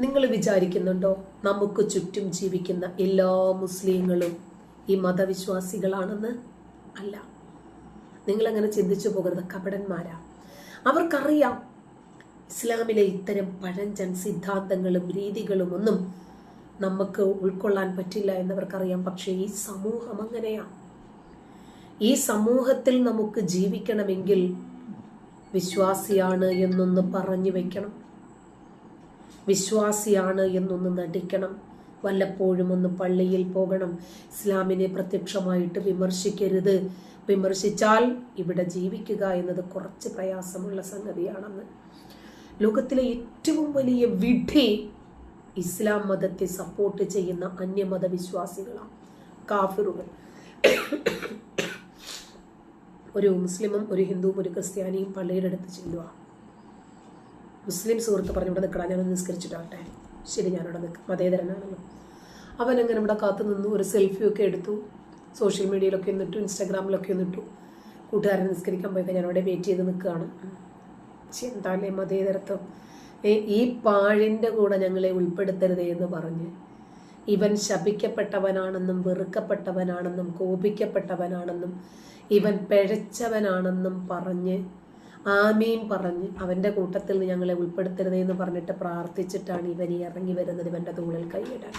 നിങ്ങൾ വിചാരിക്കുന്നുണ്ടോ? നമുക്ക് ചുറ്റും ജീവിക്കുന്ന എല്ലാ മുസ്ലിങ്ങളും ഈ മതവിശ്വാസികളാണെന്ന്? അല്ല. നിങ്ങളങ്ങനെ ചിന്തിച്ചു പോകരുത്. കപടന്മാരാ. അവർക്കറിയാം ഇസ്ലാമിലെ ഇത്തരം പഴഞ്ചൻ സിദ്ധാന്തങ്ങളും രീതികളും ഒന്നും നമുക്ക് ഉൾക്കൊള്ളാൻ പറ്റില്ല എന്നവർക്കറിയാം. പക്ഷേ ഈ സമൂഹം അങ്ങനെയാണ് ഈ സമൂഹത്തിൽ നമുക്ക് ജീവിക്കണമെങ്കിൽ വിശ്വാസിയാണ് എന്നൊന്ന് പറഞ്ഞു വെക്കണം. വിശ്വാസിയാണ് എന്നൊന്ന് നടിക്കണം. വല്ലപ്പോഴും ഒന്ന് പള്ളിയിൽ പോകണം. ഇസ്ലാമിനെ പ്രത്യക്ഷമായിട്ട് വിമർശിക്കരുത്. വിമർശിച്ചാൽ ഇവിടെ ജീവിക്കുക എന്നത് കുറച്ച് പ്രയാസമുള്ള സംഗതിയാണെന്ന്. ലോകത്തിലെ ഏറ്റവും വലിയ വിധി ഇസ്ലാം മതത്തെ സപ്പോർട്ട് ചെയ്യുന്ന അന്യമത വിശ്വാസികളാണ് കാഫിറുകൾ. ഒരു മുസ്ലിമും ഒരു ഹിന്ദുവും ഒരു ക്രിസ്ത്യാനിയും പള്ളിയുടെ അടുത്ത് ചെല്ലുക മുസ്ലിം സുഹൃത്ത് പറഞ്ഞു ഇവിടെ നിൽക്കണം ഞാനൊന്ന് നിസ്കരിച്ചിട്ടാട്ടെ ശരി ഞാനിവിടെ നിൽക്കാം മതേതരനാണല്ലോ. അവൻ അങ്ങനെ ഇവിടെ കാത്തു നിന്നു ഒരു സെൽഫിയൊക്കെ എടുത്തു. സോഷ്യൽ മീഡിയയിലൊക്കെ ഒന്നിട്ടു ഇൻസ്റ്റാഗ്രാമിലൊക്കെ ഒന്നിട്ടു. കൂട്ടുകാരൻ നിസ്കരിക്കാൻ പോയപ്പോൾ ഞാൻ അവിടെ വെയിറ്റ് ചെയ്ത് നിൽക്കുകയാണ് ശ്ശെ, എന്താല്ലേ മതേതരത്വം. ഈ പാഴിന്റെ കൂടെ ഞങ്ങളെ ഉൾപ്പെടുത്തരുതേ എന്ന് പറഞ്ഞ് ഇവൻ ശപിക്കപ്പെട്ടവനാണെന്നും വെറുക്കപ്പെട്ടവനാണെന്നും കോപിക്കപ്പെട്ടവനാണെന്നും ഇവൻ പിഴച്ചവനാണെന്നും പറഞ്ഞ് ആമീൻ പറഞ്ഞ് അവന്റെ കൂട്ടത്തിൽ നിന്ന് ഞങ്ങളെ ഉൾപ്പെടുത്തരുതേ എന്ന് പറഞ്ഞിട്ട് പ്രാർത്ഥിച്ചിട്ടാണ് ഇവൻ ഇറങ്ങി വരുന്നത് ഇവന്റെ തൂളിൽ കൈയിടാൻ.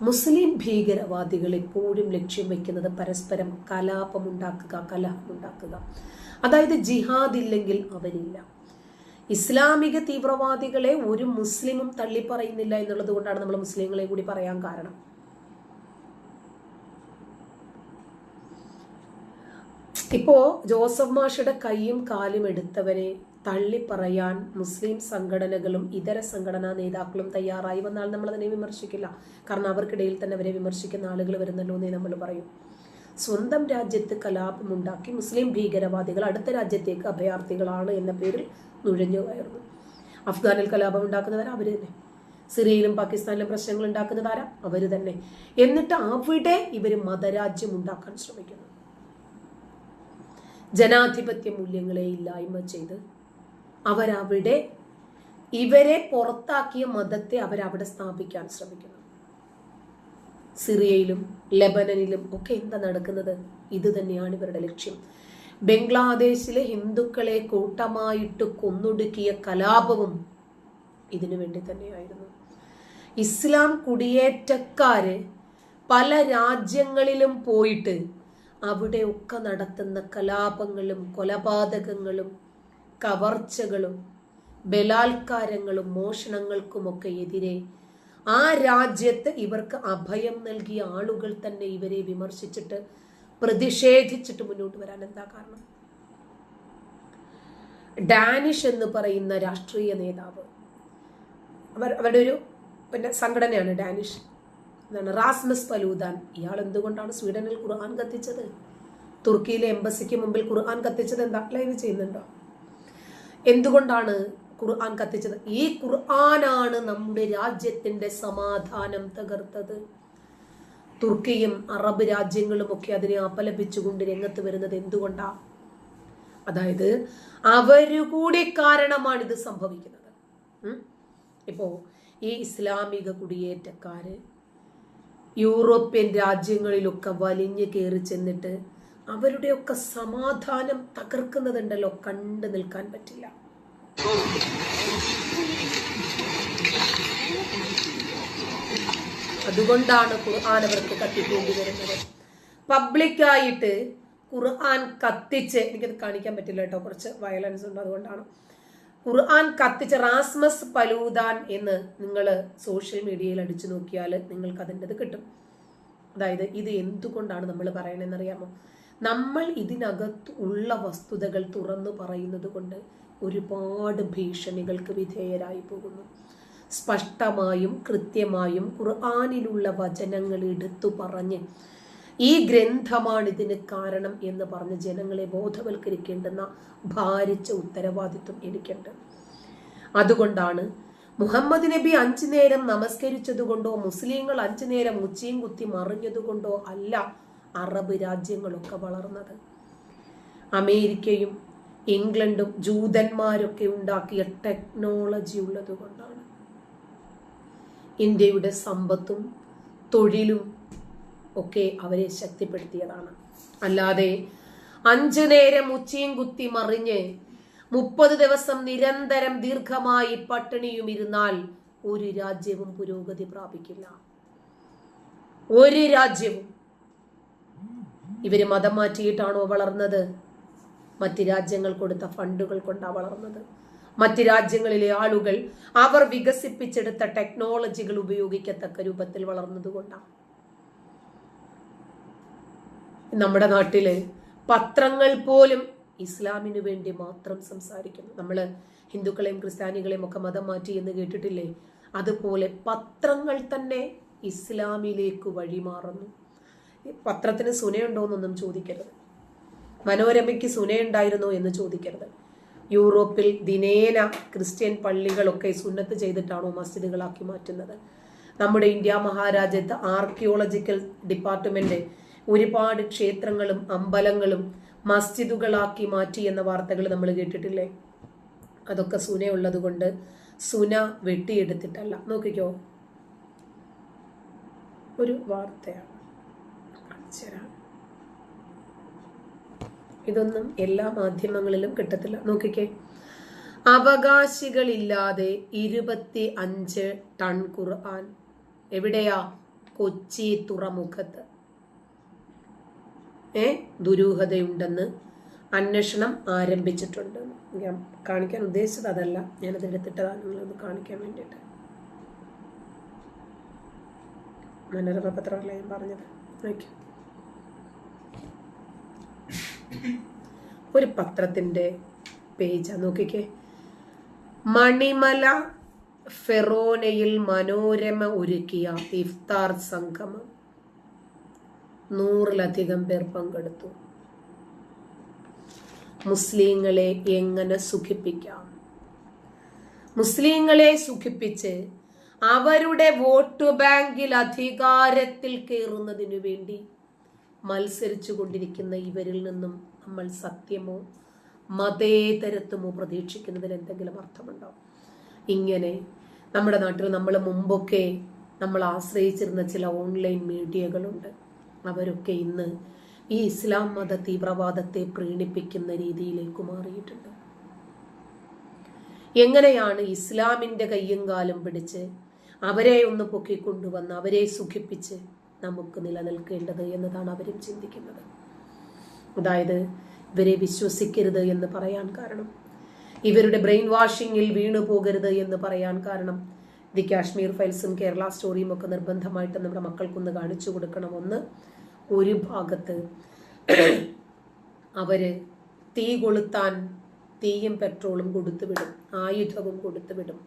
മുസ്ലിം ഭീകരവാദികൾ എപ്പോഴും ലക്ഷ്യം വെക്കുന്നത് പരസ്പരം കലാപമുണ്ടാക്കുക കലഹമുണ്ടാക്കുക. അതായത് ജിഹാദ് ഇല്ലെങ്കിൽ അവരില്ല ഇസ്ലാമിക തീവ്രവാദികളെ ഒരു മുസ്ലിമും തള്ളിപ്പറയുന്നില്ല എന്നുള്ളത് കൊണ്ടാണ് നമ്മൾ മുസ്ലിങ്ങളെ കൂടി പറയാൻ കാരണം. ഇപ്പോ ജോസഫ് മാഷയുടെ കൈയും കാലും എടുത്തവരെ തള്ളിപ്പറയാൻ മുസ്ലിം സംഘടനകളും ഇതര സംഘടനാ നേതാക്കളും തയ്യാറായി വന്നാൽ നമ്മൾ അതിനെ വിമർശിക്കില്ല. കാരണം അവർക്കിടയിൽ തന്നെ അവരെ വിമർശിക്കുന്ന ആളുകൾ വരുന്നല്ലോ എന്നേ നമ്മൾ പറയും. സ്വന്തം രാജ്യത്ത് കലാപമുണ്ടാക്കി മുസ്ലിം ഭീകരവാദികൾ അടുത്ത രാജ്യത്തേക്ക് അഭയാർത്ഥികളാണ് എന്ന പേരിൽ നുഴഞ്ഞു കയറുന്നു. അഫ്ഗാനിൽ കലാപം ഉണ്ടാക്കുന്നവരാ അവർ തന്നെ. സിറിയയിലും പാകിസ്ഥാനിലും പ്രശ്നങ്ങൾ ഉണ്ടാക്കുന്നതാരാ അവർ തന്നെ. എന്നിട്ട് അവിടെ ഇവർ മതരാജ്യം ഉണ്ടാക്കാൻ ശ്രമിക്കുന്നു. ജനാധിപത്യ മൂല്യങ്ങളെ ഇല്ലായ്മ ചെയ്ത് അവരവിടെ ഇവരെ പുറത്താക്കിയ മതത്തെ അവരവിടെ സ്ഥാപിക്കാൻ ശ്രമിക്കുന്നു. സിറിയയിലും ലെബനനിലും ഒക്കെ എന്താ നടക്കുന്നത്? ഇത് തന്നെയാണ് ഇവരുടെ ലക്ഷ്യം. ബംഗ്ലാദേശിലെ ഹിന്ദുക്കളെ കൂട്ടമായിട്ട് കൊന്നൊടുക്കിയ കലാപവും ഇതിനു വേണ്ടി തന്നെയായിരുന്നു. ഇസ്ലാം കുടിയേറ്റക്കാര് പല രാജ്യങ്ങളിലും പോയിട്ട് അവിടെയൊക്കെ നടത്തുന്ന കലാപങ്ങളും കൊലപാതകങ്ങളും കവർച്ചകളും ബലാത്കാരങ്ങളും മോഷണങ്ങൾക്കുമൊക്കെ എതിരെ ആ രാജ്യത്ത് ഇവർക്ക് അഭയം നൽകിയ ആളുകൾ തന്നെ ഇവരെ വിമർശിച്ചിട്ട് പ്രതിഷേധിച്ചിട്ട് മുന്നോട്ട് വരാൻ എന്താ കാരണം? ഡാനിഷ് എന്ന് പറയുന്ന രാഷ്ട്രീയ നേതാവ്. അവർ അവരുടെ ഒരു പിന്നെ സംഘടനയാണ് ഡാനിഷ്. എന്താണ് റാസ്മസ് പലൂദാൻ. ഇയാൾ എന്തുകൊണ്ടാണ് സ്വീഡനിൽ ഖുർആൻ കത്തിച്ചത്? തുർക്കിയിലെ എംബസിക്ക് മുമ്പിൽ ഖുർആൻ കത്തിച്ചത് എന്താ? ലൈവ് ചെയ്യുന്നുണ്ടോ? എന്തുകൊണ്ടാണ് ഖുർആൻ കത്തിച്ചത്? ഈ ഖുർആനാണ് നമ്മുടെ രാജ്യത്തിന്റെ സമാധാനം തകർത്തത്. തുർക്കിയും അറബ് രാജ്യങ്ങളും ഒക്കെ അതിനെ അപലപിച്ചുകൊണ്ട് രംഗത്ത് വരുന്നത് എന്തുകൊണ്ടാ? അതായത് അവരു കൂടി കാരണമാണ് ഇത് സംഭവിക്കുന്നത്? ഇപ്പോ ഈ ഇസ്ലാമിക കുടിയേറ്റക്കാര് യൂറോപ്യൻ രാജ്യങ്ങളിലൊക്കെ വലിഞ്ഞു കയറി ചെന്നിട്ട് അവരുടെയൊക്കെ സമാധാനം തകർക്കുന്നതുണ്ടല്ലോ കണ്ടു നിൽക്കാൻ പറ്റില്ല. അതുകൊണ്ടാണ് ഖുർആൻ അവർക്ക് കത്തിക്കേണ്ടി വരുന്നത്. പബ്ലിക്കായിട്ട് ഖുർആൻ കത്തിച്ച് എനിക്കത് കാണിക്കാൻ പറ്റില്ല കേട്ടോ കുറച്ച് വയലൻസ് ഉണ്ട് അതുകൊണ്ടാണ്. ഖുർആൻ കത്തിച്ച റാസ്മസ് പലൂദാൻ എന്ന് നിങ്ങൾ സോഷ്യൽ മീഡിയയിൽ അടിച്ചു നോക്കിയാൽ നിങ്ങൾക്ക് അതിന്റെത് കിട്ടും. അതായത് ഇത് എന്തുകൊണ്ടാണ് നമ്മൾ പറയണെന്നറിയാമോ നമ്മൾ ഇതിനകത്ത് ഉള്ള വസ്തുതകൾ തുറന്നു പറയുന്നത് കൊണ്ട് ഒരുപാട് ഭീഷണികൾക്ക് വിധേയരായി പോകുന്നു. സ്പഷ്ടമായും കൃത്യമായും ഖുർആാനിലുള്ള വചനങ്ങൾ എടുത്തു പറഞ്ഞ് ഈ ഗ്രന്ഥമാണ് ഇതിന് കാരണം എന്ന് പറഞ്ഞ് ജനങ്ങളെ ബോധവൽക്കരിക്കേണ്ടുന്ന ഭാരിച്ച ഉത്തരവാദിത്വം എനിക്കുണ്ട്. അതുകൊണ്ടാണ് മുഹമ്മദ് നബി അഞ്ചു നേരം നമസ്കരിച്ചതുകൊണ്ടോ മുസ്ലിങ്ങൾ അഞ്ചു നേരം ഉച്ചയും കുത്തി മറിഞ്ഞതുകൊണ്ടോ അല്ല അറബ് രാജ്യങ്ങളൊക്കെ വളർന്നത്. അമേരിക്കയും ഇംഗ്ലണ്ടും ജൂതന്മാരൊക്കെ ഉണ്ടാക്കിയ ടെക്നോളജി ഉള്ളതുകൊണ്ടാണ്. ഇന്ത്യയുടെ സമ്പത്തും തൊഴിലും ഒക്കെ അവരെ ശക്തിപ്പെടുത്തിയതാണ്. അല്ലാതെ അഞ്ചു നേരം ഉച്ചയും കുത്തി മറിഞ്ഞ് മുപ്പത് ദിവസം നിരന്തരം ദീർഘമായി പട്ടിണിയും ഇരുന്നാൽ ഒരു രാജ്യവും പുരോഗതി പ്രാപിക്കില്ല. ഒരു രാജ്യവും. ഇവർ മതം മാറ്റിയിട്ടാണോ വളർന്നത്? മറ്റ് രാജ്യങ്ങൾ കൊടുത്ത ഫണ്ടുകൾ കൊണ്ടാണ് വളർന്നത്? മറ്റ് രാജ്യങ്ങളിലെ ആളുകൾ അവർ വികസിപ്പിച്ചെടുത്ത ടെക്നോളജികൾ ഉപയോഗിക്കത്തക്ക രൂപത്തിൽ വളർന്നതുകൊണ്ടാണ് നമ്മുടെ നാട്ടിൽ പത്രങ്ങൾ പോലും ഇസ്ലാമിനു വേണ്ടി മാത്രം സംസാരിക്കുന്നു. നമ്മൾ ഹിന്ദുക്കളെയും ക്രിസ്ത്യാനികളെയും ഒക്കെ മതം മാറ്റി എന്ന് കേട്ടിട്ടില്ലേ? അതുപോലെ പത്രങ്ങൾ തന്നെ ഇസ്ലാമിലേക്ക് വഴിമാറുന്നു പത്രത്തിന് സുനയുണ്ടോ എന്നൊന്നും ചോദിക്കരുത്. മനോരമയ്ക്ക് സുനയുണ്ടായിരുന്നോ എന്ന് ചോദിക്കരുത്. യൂറോപ്പിൽ ദിനേന ക്രിസ്ത്യൻ പള്ളികളൊക്കെ സുന്നത്ത് ചെയ്തിട്ടാണോ മസ്ജിദുകളാക്കി മാറ്റുന്നത്? നമ്മുടെ ഇന്ത്യ മഹാരാജ്യത്ത് ആർക്കിയോളജിക്കൽ ഡിപ്പാർട്ട്മെന്റ് ഒരുപാട് ക്ഷേത്രങ്ങളും അമ്പലങ്ങളും മസ്ജിദുകളാക്കി മാറ്റി എന്ന വാർത്തകൾ നമ്മൾ കേട്ടിട്ടില്ലേ? അതൊക്കെ സുന ഉള്ളത് കൊണ്ട് സുന വെട്ടിയെടുത്തിട്ടല്ല. നോക്കിക്കോ. ഒരു വാർത്തയാണ്. ഇതൊന്നും എല്ലാ മാധ്യമങ്ങളിലും കിട്ടത്തില്ല. നോക്കിക്കേ. അവകാശികളില്ലാതെ ഇരുപത്തി അഞ്ച് ടൺ ഖുർആൻ. എവിടെയാ? കൊച്ചി തുറമുഖത്ത്. ഏ? ദുരൂഹതയുണ്ടെന്ന് അന്വേഷണം ആരംഭിച്ചിട്ടുണ്ട്. ഞാൻ കാണിക്കാൻ ഉദ്ദേശിച്ചത് അതല്ല. ഞാനത് എടുത്തിട്ടതാണ് നിങ്ങളൊന്ന് കാണിക്കാൻ വേണ്ടിയിട്ട്. മനോരമ പത്രമല്ല ഞാൻ പറഞ്ഞത്? ഒരു പത്രത്തിന്റെ പേജ്. നോക്കിക്കേ. മണിമല ഫെറോനയിൽ മനോരമ ഒരുക്കിയ ഇഫ്താർ സംഗമം. നൂറിലധികം പേർ പങ്കെടുത്തു. മുസ്ലിങ്ങളെ എങ്ങനെ സുഖിപ്പിക്കാം? മുസ്ലിങ്ങളെ സുഖിപ്പിച്ച് അവരുടെ വോട്ട് ബാങ്കിൽ അധികാരത്തിൽ കയറുന്നതിനു വേണ്ടി മത്സരിച്ചു കൊണ്ടിരിക്കുന്ന ഇവരിൽ നിന്നും നമ്മൾ സത്യമോ മതേതരത്വമോ പ്രതീക്ഷിക്കുന്നതിൽ എന്തെങ്കിലും അർത്ഥമുണ്ടോ? ഇങ്ങനെ നമ്മുടെ നാട്ടിൽ നമ്മൾ മുമ്പൊക്കെ നമ്മൾ ആശ്രയിച്ചിരുന്ന ചില ഓൺലൈൻ മീഡിയകളുണ്ട്. അവരൊക്കെ ഇന്ന് ഈ ഇസ്ലാം മത തീവ്രവാദത്തെ പ്രീണിപ്പിക്കുന്ന രീതിയിലേക്ക് മാറിയിട്ടുണ്ട്. എങ്ങനെയാണ് ഇസ്ലാമിന്റെ കയ്യും കാലും പിടിച്ച് അവരെ ഒന്ന് പൊക്കിക്കൊണ്ടുവന്ന് അവരെ സുഖിപ്പിച്ച് നമുക്ക് നിലനിൽക്കേണ്ടത് എന്നതാണ് അവരും ചിന്തിക്കുന്നത്. അതായത് ഇവരെ വിശ്വസിക്കരുത് എന്ന് പറയാൻ കാരണം ഇവരുടെ ബ്രെയിൻ വാഷിങ്ങിൽ വീണു പോകരുത് എന്ന് പറയാൻ കാരണം ദി കാശ്മീർ ഫയൽസും കേരള സ്റ്റോറിയും ഒക്കെ നിർബന്ധമായിട്ട് നമ്മുടെ മക്കൾക്കൊന്ന് കാണിച്ചു കൊടുക്കണം ഒന്ന് ഒരു ഭാഗത്ത് അവർ തീ കൊളുത്താൻ തീയും പെട്രോളും കൊടുത്തുവിടും ആയുധവും കൊടുത്തുവിടും.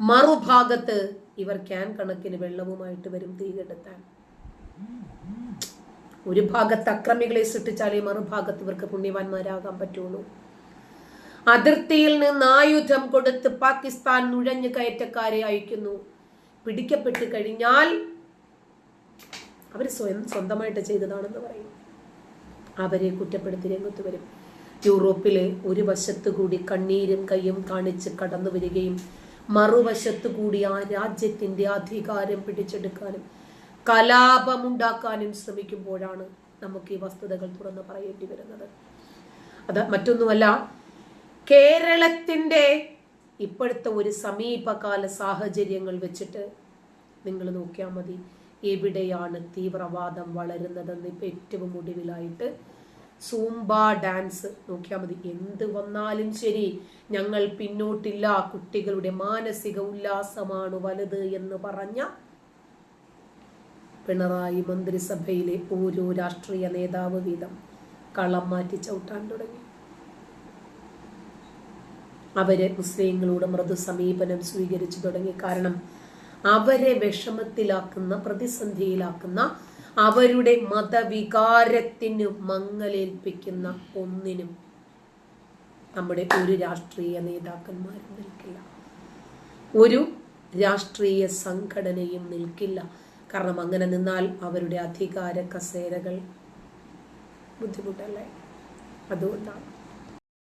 മറുഭാഗത്ത് ഇവർ ക്യാൻ കണക്കിന് വെള്ളവുമായിട്ട് വരും തീ കെടുത്താൻ. ഒരു ഭാഗത്ത് അക്രമികളെ സൃഷ്ടിച്ചാലേ മറുഭാഗത്ത് ഇവർക്ക് പുണ്യവാന്മാരാകാൻ പറ്റുള്ളൂ. അതിർത്തിയിൽ നിന്ന് ആയുധം കൊടുത്ത് പാകിസ്ഥാൻ നുഴഞ്ഞു കയറ്റക്കാരെ അയക്കുന്നു. പിടിക്കപ്പെട്ട് കഴിഞ്ഞാൽ അവർ സ്വയം സ്വന്തമായിട്ട് ചെയ്തതാണെന്ന് പറയും. അവരെ കുറ്റപ്പെടുത്തി രംഗത്ത് വരും. യൂറോപ്പിലെ ഒരു വശത്തു കൂടി കണ്ണീരും കയ്യും കാണിച്ച് കടന്നു വരികയും മറുവശത്തു കൂടി ആ രാജ്യത്തിന്റെ അധികാരം പിടിച്ചെടുക്കാനും കലാപമുണ്ടാക്കാനും ശ്രമിക്കുമ്പോഴാണ് നമുക്ക് ഈ വസ്തുതകൾ തുറന്ന് പറയേണ്ടി വരുന്നത്. അത് മറ്റൊന്നുമല്ല കേരളത്തിന്റെ ഇപ്പോഴത്തെ ഒരു സമീപകാല സാഹചര്യങ്ങൾ വെച്ചിട്ട് നിങ്ങൾ നോക്കിയാൽ മതി. എവിടെയാണ് തീവ്രവാദം വളരുന്നതെന്ന് ഇപ്പം ഏറ്റവും ഒടുവിലായിട്ട് സൂംബ ഡാൻസ് നോക്കിയാൽ മതി. എന്ത് വന്നാലും ശരി ഞങ്ങൾ പിന്നോട്ടില്ല കുട്ടികളുടെ മാനസിക ഉല്ലാസമാണ് വലുത് എന്ന് പറഞ്ഞ പിണറായി മന്ത്രിസഭയിലെ ഓരോ രാഷ്ട്രീയ നേതാവ് വീതം കളം മാറ്റി ചവിട്ടാൻ തുടങ്ങി. അവർ മുസ്ലിങ്ങളോട് മൃദു സമീപനം സ്വീകരിച്ചു തുടങ്ങി. കാരണം അവരെ വിഷമത്തിലാക്കുന്ന പ്രതിസന്ധിയിലാക്കുന്ന അവരുടെ മതവികാരത്തിന് മങ്ങലേൽപ്പിക്കുന്ന ഒന്നിനും നമ്മുടെ ഒരു രാഷ്ട്രീയ നേതാക്കന്മാരും നിൽക്കില്ല. ഒരു രാഷ്ട്രീയ സംഘടനയും നിൽക്കില്ല. കാരണം അങ്ങനെ നിന്നാൽ അവരുടെ അധികാര കസേരകൾ ബുദ്ധിമുട്ടല്ലേ? അതുകൊണ്ടാണ്.